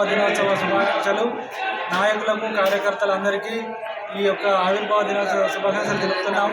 ఆవిర్భావ దినోత్సవ శుభాకాంక్షలు. నాయకులకు కార్యకర్తలందరికీ ఈ యొక్క ఆవిర్భావ దినోత్సవ శుభాకాంక్షలు తెలుపుతున్నాం.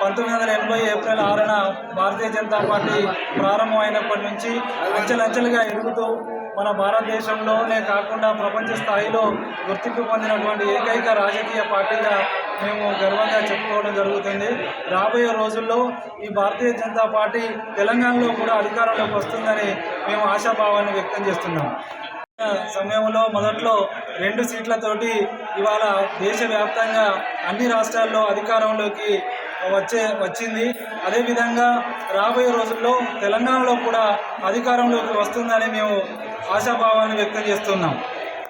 పంతొమ్మిది వందల ఎనభై ఏప్రిల్ ఆరున భారతీయ జనతా పార్టీ ప్రారంభమైనప్పటి నుంచి అంచెలంచెలుగా ఎదుగుతూ మన భారతదేశంలోనే కాకుండా ప్రపంచ స్థాయిలో గుర్తింపు పొందినటువంటి ఏకైక రాజకీయ పార్టీగా మేము గర్వంగా చెప్పుకోవడం జరుగుతుంది. రాబోయే రోజుల్లో ఈ భారతీయ జనతా పార్టీ తెలంగాణలో కూడా అధికారంలోకి వస్తుందని మేము ఆశాభావాన్ని వ్యక్తం చేస్తున్నాం. సమయంలో మొదట్లో రెండు సీట్లతోటి ఇవాళ దేశవ్యాప్తంగా అన్ని రాష్ట్రాల్లో అధికారంలోకి వచ్చే వచ్చింది. అదేవిధంగా రాబోయే రోజుల్లో తెలంగాణలో కూడా అధికారంలోకి వస్తుందని మేము ఆశాభావాన్ని వ్యక్తం చేస్తున్నాం.